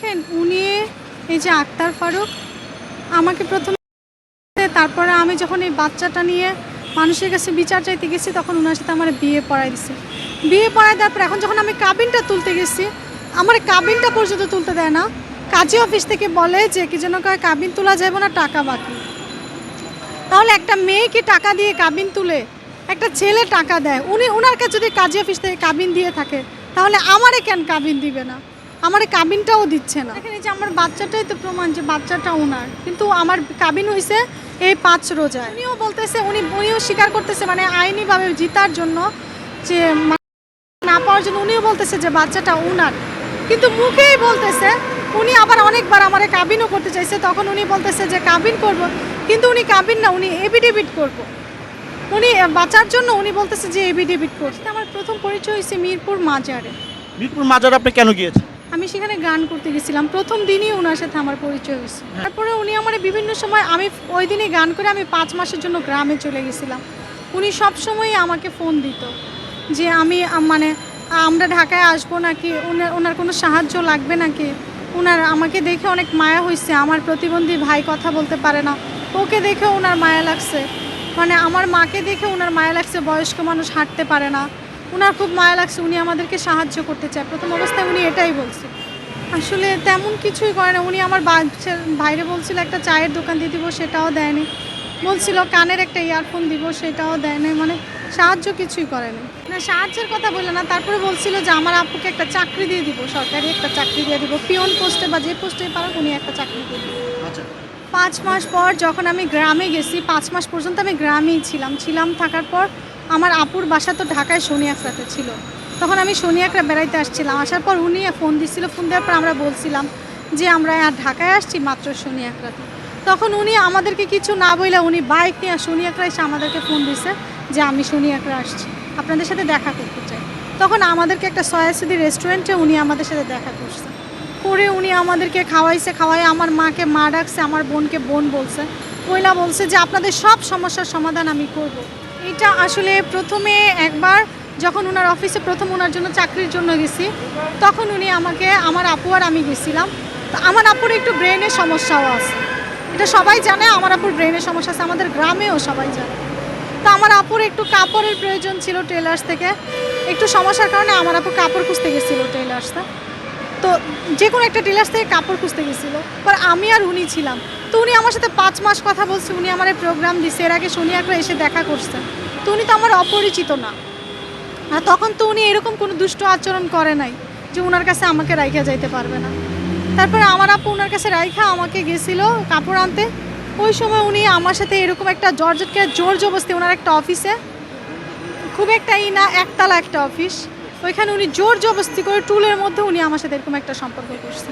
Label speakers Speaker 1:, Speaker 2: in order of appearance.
Speaker 1: দেখেন, উনি এই যে আক্তার ফারুক, আমাকে প্রথমে তারপরে আমি যখন এই বাচ্চাটা নিয়ে মানুষের কাছে বিচার চাইতে গেছি, তখন ওনার সাথে আমার বিয়ে পড়াই দিছে। বিয়ে পড়াই দেওয়ার পর এখন যখন আমি কাবিনটা তুলতে গেছি, আমার কাবিনটা পর্যন্ত তুলতে দেয় না। কাজী অফিস থেকে বলে যে, কি যেন কয়, কাবিন তোলা যাবে না, টাকা বাকি। তাহলে একটা মেয়েকে টাকা দিয়ে কাবিন তুলে, একটা ছেলে টাকা দেয়। উনি ওনার কাছে যদি কাজী অফিস থেকে কাবিন দিয়ে থাকে, তাহলে আমারে কেন কাবিন দিবে না? আমারে কাবিনটাও দিচ্ছে না। দেখেন এই যে আমার বাচ্চাটাই তো প্রমাণ যে বাচ্চাটা ওনার। কিন্তু আমার কাবিন হয়েছে এই পাঁচ রোজায়। উনিও বলতেছে উনি উনিও স্বীকার করতেছে মানে আইনিভাবে জিতার জন্য যে না পাওয়ার জন্য উনিও বলতেছে যে বাচ্চাটা উনার কিন্তু মুখেই বলতেছে উনি আবার অনেকবার আমার কাবিনও করতে চাইছে তখন উনি বলতেছে যে কাবিন করব কিন্তু উনি কাবিন না উনি এবিডেভিট করব। উনি বাঁচার জন্য উনি বলতেছে যে এবিডেভিট করছে আমার প্রথম পরিচয় হয়েছে মিরপুর মাজারে।
Speaker 2: মিরপুর মাজার আপনি কেন গিয়েছেন?
Speaker 1: আমি সেখানে গান করতে গেছিলাম। প্রথম দিনই ওনার সাথে আমার পরিচয় হয়েছে। তারপরে উনি আমার বিভিন্ন সময় আমি ওই দিনই গান করে আমি পাঁচ মাসের জন্য গ্রামে চলে গেছিলাম। উনি সব সময়ই আমাকে ফোন দিত যে আমি মানে আমরা ঢাকায় আসব নাকি ওনার ওনার কোনো সাহায্য লাগবে নাকি? ওনার আমাকে দেখে অনেক মায়া হয়েছে আমার প্রতিবন্ধী ভাই কথা বলতে পারে না। ওকে দেখে ওনার মায়া লাগছে। মানে আমার মাকে দেখে ওনার মায়া লাগছে। বয়স্ক মানুষ হাঁটতে পারে না। ওনার খুব মায়া লাগছে উনি আমাদেরকে সাহায্য করতে চায়। প্রথম অবস্থায় উনি এটাই বলছে। আসলে তেমন কিছুই করে না। উনি আমার বাচ্চার বাইরে বলছিল একটা চায়ের দোকান দিয়ে দিব সেটাও দেয়নি বলছিল কানের একটা ইয়ারফোন দিব সেটাও দেয়নি মানে সাহায্য কিছুই করেনি না সাহায্যের কথা বলল না। তারপরে বলছিল যে আমার আপুকে একটা চাকরি দিয়ে দিব সরকারি একটা চাকরি দিয়ে দিব। পিয়ন পোস্টে বা যে পোস্টে পারো উনি একটা চাকরি দিয়ে দিব।
Speaker 2: আচ্ছা।
Speaker 1: পাঁচ মাস পর যখন আমি গ্রামে গেছি পাঁচ মাস পর্যন্ত আমি গ্রামেই ছিলাম। ছিলাম থাকার পর আমার আপুর বাসা তো ঢাকায় শনিয়াকড়াতে ছিল। তখন আমি শনিয়াকড়া বেড়াইতে আসছিলাম। আসার পর উনি ফোন দিচ্ছিল ফোন দেওয়ার পর আমরা বলছিলাম যে, আমরা আর ঢাকায় আসছি মাত্র শনিয়াকড়াতে তখন উনি আমাদেরকে কিছু না বইলে উনি বাইক নিয়ে শনিয়াকড়া এসে আমাদেরকে ফোন দিছে যে, আমি শনিয়াকড়া আসছি। আপনাদের সাথে দেখা করতে চাই। তখন আমাদেরকে একটা সয়াসিদি রেস্টুরেন্টে উনি আমাদের সাথে দেখা করছে। করে উনি আমাদেরকে খাওয়াইছে খাওয়াই আমার মাকে মা ডাকছে, আমার বোনকে বোন বলছে। পয়লা বলছে যে, আপনাদের সব সমস্যার সমাধান আমি করব। এটা আসলে প্রথমে একবার যখন ওনার অফিসে প্রথম ওনার জন্য চাকরির জন্য গেছি, তখন উনি আমাকে, আমার আপু আর আমি গেছিলাম। তো আমার আপুর একটু ব্রেনের সমস্যাও আছে। এটা সবাই জানে, আমার আপুর ব্রেনের সমস্যা আছে, আমাদের গ্রামেও সবাই জানে। তো আমার আপুর একটু কাপড়ের প্রয়োজন ছিল টেলার্স থেকে। একটু সমস্যার কারণে আমার আপু কাপড় খুঁজতে গেছিল টেলার্সটা তো যে কোনো একটা টেলার্স থেকে কাপড় খুঁজতে গেছিল। পর আমি আর উনি ছিলাম। তো উনি আমার সাথে পাঁচ মাস কথা বলছে, উনি আমার প্রোগ্রাম দিছে। এর আগে শনিয়াকরা এসে দেখা করছে। তো উনি তো আমার অপরিচিত না। আর তখন তো উনি এরকম কোনো দুষ্ট আচরণ করে নাই যে ওনার কাছে আমাকে রাইখা যাইতে পারবে না। তারপরে আমার আপু ওনার কাছে রাইখা আমাকে গেছিল কাপড় আনতে। ওই সময় উনি আমার সাথে এরকম একটা জর্জটকে জোর জবস্তি ওনার একটা অফিসে খুব একটা ই না, একতলা একটা অফিস ওইখানে উনি জোর জবস্তি করে টুলের মধ্যে উনি আমার সাথে এরকম একটা সম্পর্ক করছে